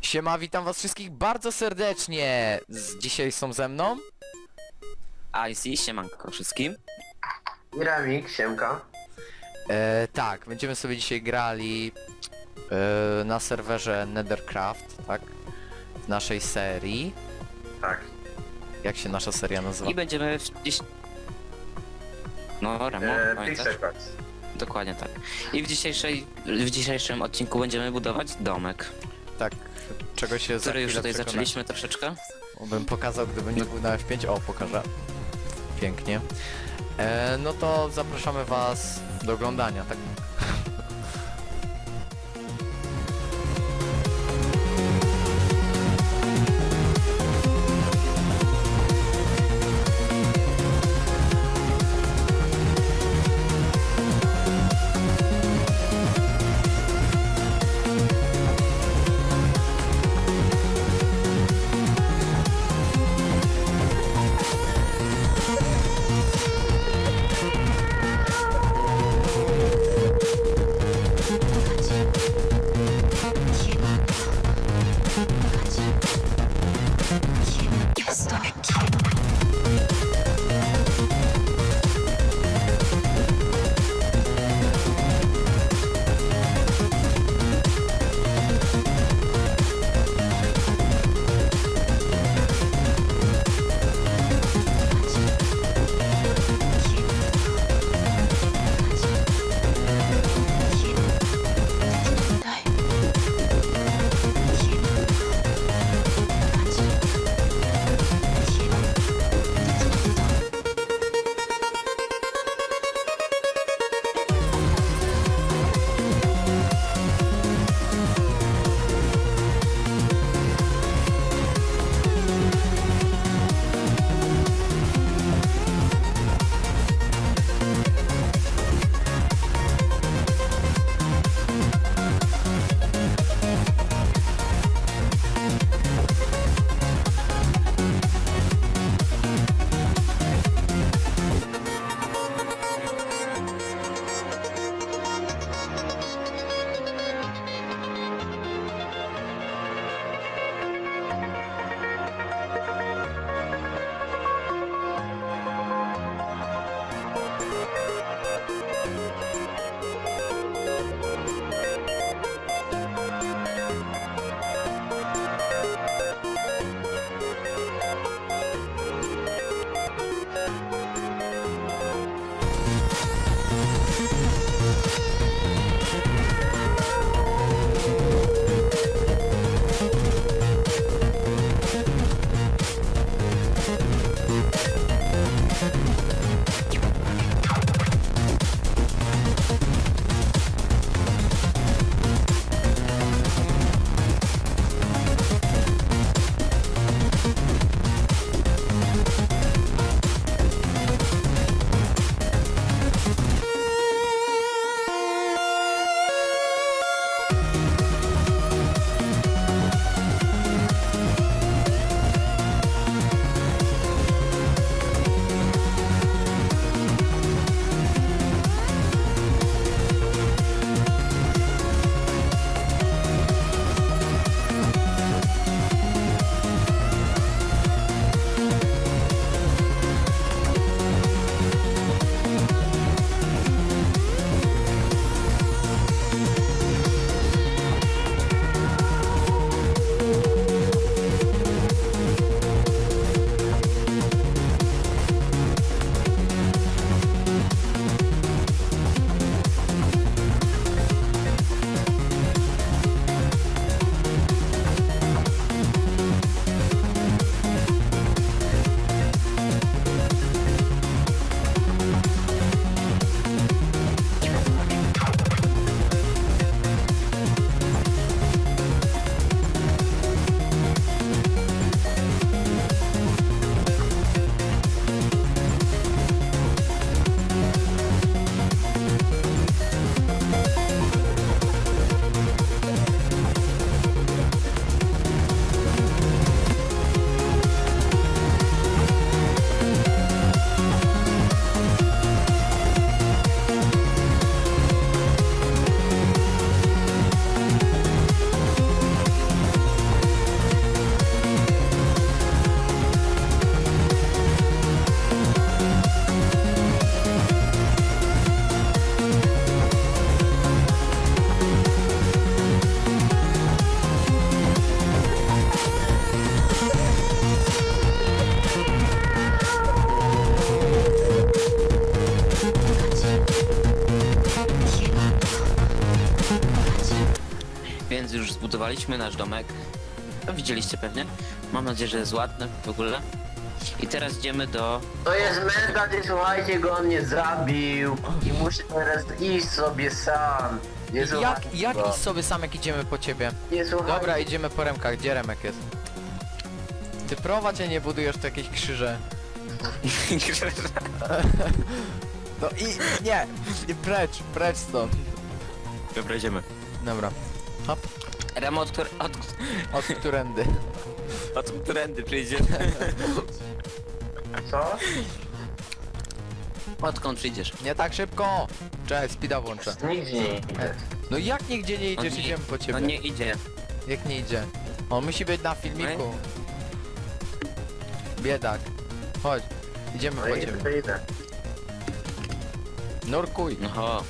Siema, witam was wszystkich bardzo serdecznie. Z, dzisiaj są ze mną. IC, siemanko wszystkim. Miramik, siemka. E, tak, będziemy sobie dzisiaj grali e, na serwerze Nethercraft, tak? W naszej serii. Tak. Jak się nasza seria nazywa? I będziemy w dziś... No, Remo, E, pamiętasz? Pixel Quest. Dokładnie tak. I w, dzisiejszej, w dzisiejszym odcinku będziemy budować domek, Tak, czego się za który już chwilę tutaj przekonacie. zaczęliśmy troszeczkę. Bym pokazał, gdyby nie był na F5. O, pokażę. Pięknie. E, no to zapraszamy was do oglądania, tak? Zbudowaliśmy nasz domek. To widzieliście pewnie. Mam nadzieję, że jest ładny w ogóle. I teraz idziemy do... To jest menda, nie słuchajcie go, on mnie zabił. I muszę teraz iść sobie sam. Nie Jak, słuchajcie jak go. iść sobie sam, jak idziemy po ciebie? Nie słuchajcie. Dobra, idziemy po Remkach. Gdzie Remek jest? Ty prowadź, a nie budujesz tu jakieś krzyże. No i nie, nie precz, precz stąd. Dobra, idziemy. Dobra, hop, Remo, od, któr- od, od którędy. od którędy przyjdziesz? Co? Odkąd przyjdziesz? Nie tak szybko! Cześć, speeda włączę. Nigdzie nie idę. No jak nigdzie nie idziesz, nie- idziemy po ciebie. No nie idzie. Jak nie idzie? On musi być na filmiku. Biedak. Chodź, idziemy No po idę, ciebie. to idę. Nurkuj. No ho.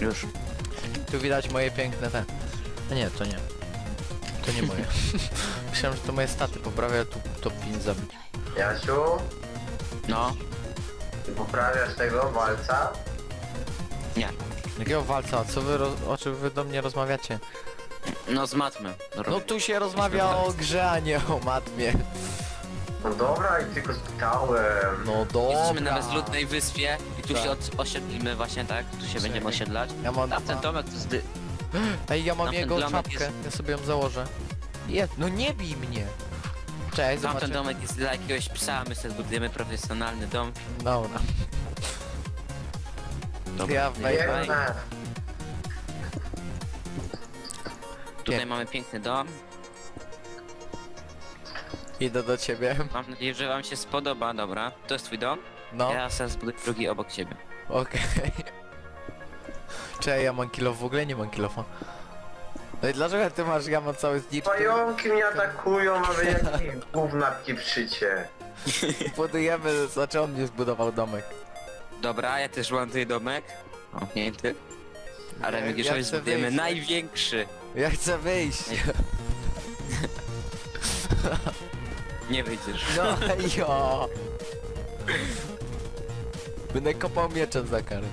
Już. Tu widać moje piękne te. A nie, to nie. To nie moje. Myślałem, że to moje staty poprawia tu top 5 zabić. Jasiu, No. ty poprawiasz tego walca? Nie. Jakiego walca? Co wy roz... o czym wy do mnie rozmawiacie? No z matmy. No tu się rozmawia o grze, a nie o matmie. No dobra, i tylko spytałem. No dobra. Jesteśmy na bezludnej wyspie i tu Tak. się od, osiedlimy właśnie, tak? Tu się będziemy osiedlać. Ja mam... A ten domek to jest... Ej, ja mam jego czapkę. jest- Ja sobie ją założę. Je... No nie bij mnie. Cześć, Tamten zobaczę. domek jest dla jakiegoś psa, my sobie zbudujemy profesjonalny dom. Dobra. Dobra. Ja wejdę. Biegnę. Tutaj mamy piękny dom. Idę do ciebie. Mam nadzieję, że wam się spodoba, dobra. To jest twój dom. No, Ja sobie zbuduję drugi obok ciebie. okej. Cześć, ja mam kilo w ogóle nie mam kilofa. No i dlaczego ty masz, ja mam cały znicz, Pająki mnie atakują, a wy jakieś gówna pieprzycie. budujemy, znaczy on mnie zbudował domek. Dobra, ja też mam tutaj domek. Zamknięty. Ale my ja chcę zbudujemy wyjść. największy. Ja chcę wyjść. Nie wyjdziesz. No jo. Będę kopał mieczem za karę.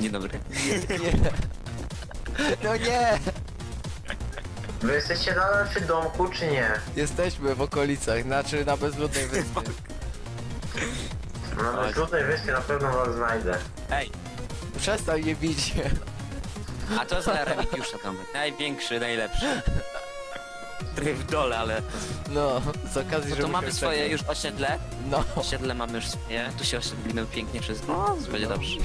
Dzień dobry. Nie. No nie! Wy jesteście nadal przy domku, czy nie? Jesteśmy w okolicach, znaczy na bezludnej wyspie. Na bezludnej wyspie na pewno was znajdę. Ej, Przestań mnie bić. a to jest dla Remigiusza domek. Największy, najlepszy. Trochę w dole, ale... No, z okazji, No że to mamy swoje już osiedle. No, Osiedle mamy już swoje. Tu się osiedlimy pięknie przez... No, będzie dobrze.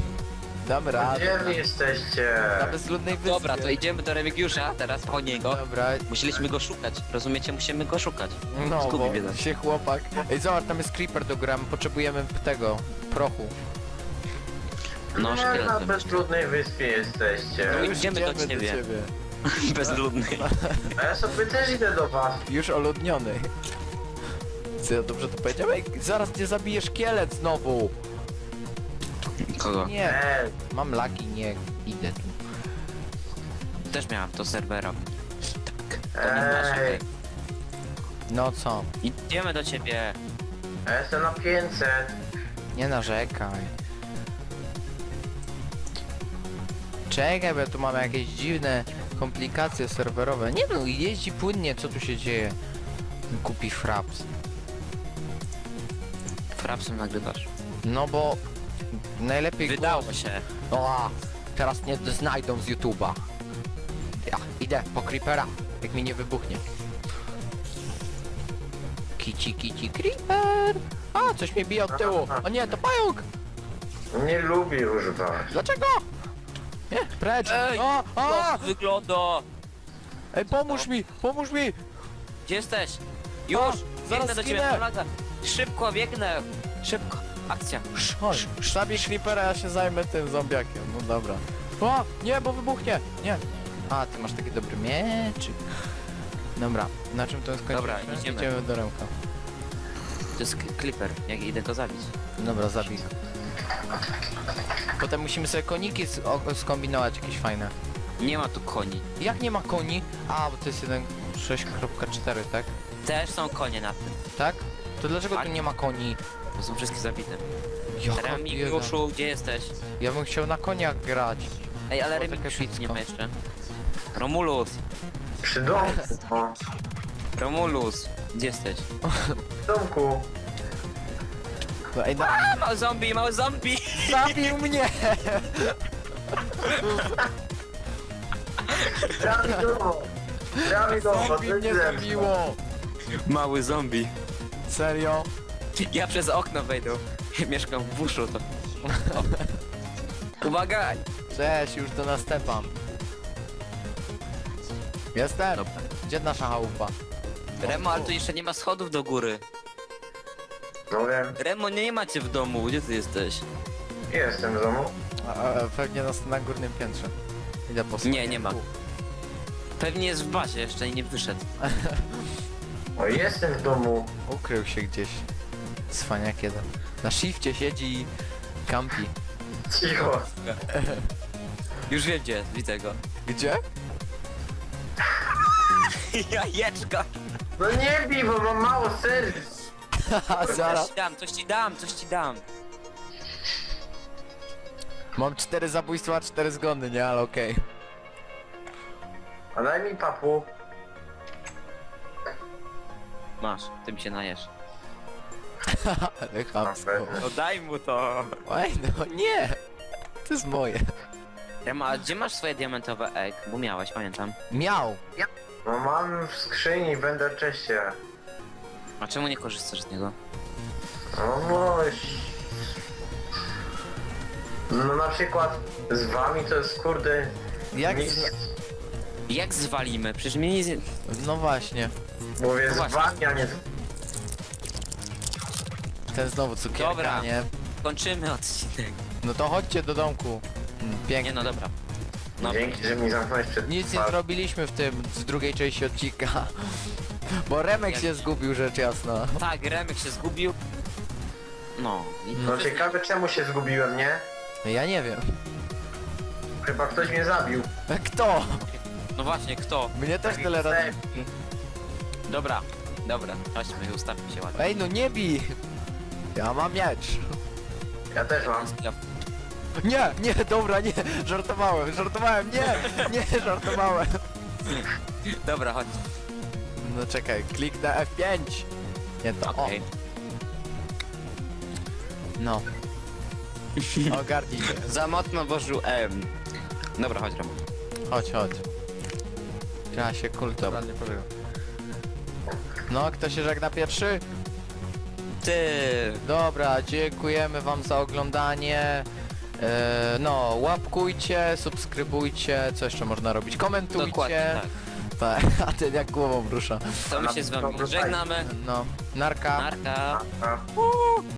Dam radę. Gdzie wy jesteście? Na bezludnej wyspie. Dobra, to idziemy do Remigiusza, teraz po niego. Dobra, Musieliśmy go szukać, rozumiecie? Musimy go szukać. no Zgubi bo biedak. się chłopak. Ej, zobacz, tam jest creeper do gram, potrzebujemy tego, prochu. No, Nie, na szkieletem. bezludnej wyspie jesteście. No Już idziemy do ciebie. Bezludny. A ja sobie też idę do was. Już oludniony. Co ja dobrze to powiedziałem? Ej, zaraz cię zabije szkielet znowu. Kogo? Nie, mam laki, nie idę tu. Też miałam to serwera. Tak, to nie masz, ej, okej. No co? Idziemy do ciebie. ja jestem na 500. Nie narzekaj. Czekaj, bo ja tu mamy jakieś dziwne komplikacje serwerowe. Nie no, jeździ płynnie, co tu się dzieje? Kupi fraps. Frapsem nagrywasz. No bo najlepiej Wydało się. O, teraz mnie znajdą z YouTube'a. Ja idę po creepera, jak mi nie wybuchnie. Kici, kici, creeper! A, coś mnie bije od tyłu. O nie, to pająk! Nie lubię już was. Dlaczego? Nie, precz! Ej, O, o! Jak wygląda? Ej, pomóż mi, pomóż mi! Gdzie jesteś? Już! O, zaraz biegnę do ciebie, zginę. Szybko, biegnę! Szybko, akcja. Chodź, sztabie creepera, ja się zajmę tym zombiakiem, no dobra. O, nie, bo wybuchnie, nie. A, ty masz taki dobry mieczyk. Dobra, na czym to jest Dobra, idziemy. Idziemy do ręka. To jest k- Clipper, jak idę go zabić. Dobra, zabij. Potem musimy sobie koniki o- skombinować jakieś fajne. Nie ma tu koni. Jak nie ma koni? A, bo to jest 1.6.4, tak? Też są konie na tym. Tak? To dlaczego tu Tak. nie ma koni? To są wszystkie zabite. Jaka bieda. Remigiuszu, gdzie jesteś? Ja bym chciał na koniach grać. Ej, ale O, taka Remigiuszu nie ma jeszcze. Romulus, Przy domku. Romulus, gdzie jesteś? w domku. No, ej, no, A, mały zombie, mały zombie! zabił mnie! Prawidłowo. Prawidłowo, to Zombie mnie jest zabiło! Mały zombie. Serio? Ja przez okno wejdę. Mieszkam w buszu to. Uwaga! Cześć, już do nas stepam. Jestem! Dobra. Gdzie nasza chałupa? Remo, ale tu jeszcze nie ma schodów do góry. No wiem, Remo, nie macie w domu, gdzie ty jesteś? jestem w domu. A, a, pewnie nas na górnym piętrze. Idę po Nie, nie ma. Pewnie jest w bazie, jeszcze nie wyszedł. O, jestem w domu. Ukrył się gdzieś. Cwaniak jeden. Na shifcie siedzi i kampi. Cicho. Już wiem gdzie, widzę go. Gdzie? Jajeczka! No nie bij, bo mam mało serc. Haha, Coś zaraz. ci dam, coś ci dam, coś ci dam. Mam cztery zabójstwa, cztery zgony, nie? Ale okej. A daj mi papu. Masz, tym się najesz. Ale chamstwo. No daj mu to! Ej, no nie! To jest moje. Remo, a gdzie masz swoje diamentowe egg? Bo miałeś, pamiętam. Miał! No mam w skrzyni, będę czeście. A czemu nie korzystasz z niego? No boś. No na przykład z wami to jest kurde... Jak nic. zna... Jak zwalimy? Przecież mnie nic... No właśnie. Mówię No z właśnie. wami, a nie z... Ten znowu cukierka, Dobra. nie? Kończymy odcinek. No to chodźcie do domku. Mm, Pięknie. Nie no, dobra. No, Dzięki, że mi zamknąłeś przed Nic nie twarzą. zrobiliśmy w tym, z drugiej części odcinka. Bo Remek się zgubił, rzecz jasna. tak, Remek się zgubił. No, i No ciekawe czemu się zgubiłem, nie? Ja nie wiem. Chyba ktoś mnie zabił. Kto? no właśnie, kto? Mnie też tyle razy... Dobra, dobra, chodźmy, ustawmy się ładnie. Ej, no nie bij! Ja mam miecz. Ja też mam. Nie, nie, dobra, nie, żartowałem, żartowałem, nie, nie, żartowałem. Dobra, chodź. No czekaj, kliknę F5. Nie to, Okej. o, no. Ogarnij się. Za mocno włożył M. Dobra, chodź, Remo. Chodź, chodź. Trzeba się kultowo. No, kto się żegna pierwszy? Ty! Dobra, dziękujemy wam za oglądanie. E, no, łapkujcie, subskrybujcie, co jeszcze można robić? Komentujcie. Dokładnie, tak. Tak, a ten jak głową rusza. To my się z wami żegnamy. No, narka. Narka. A.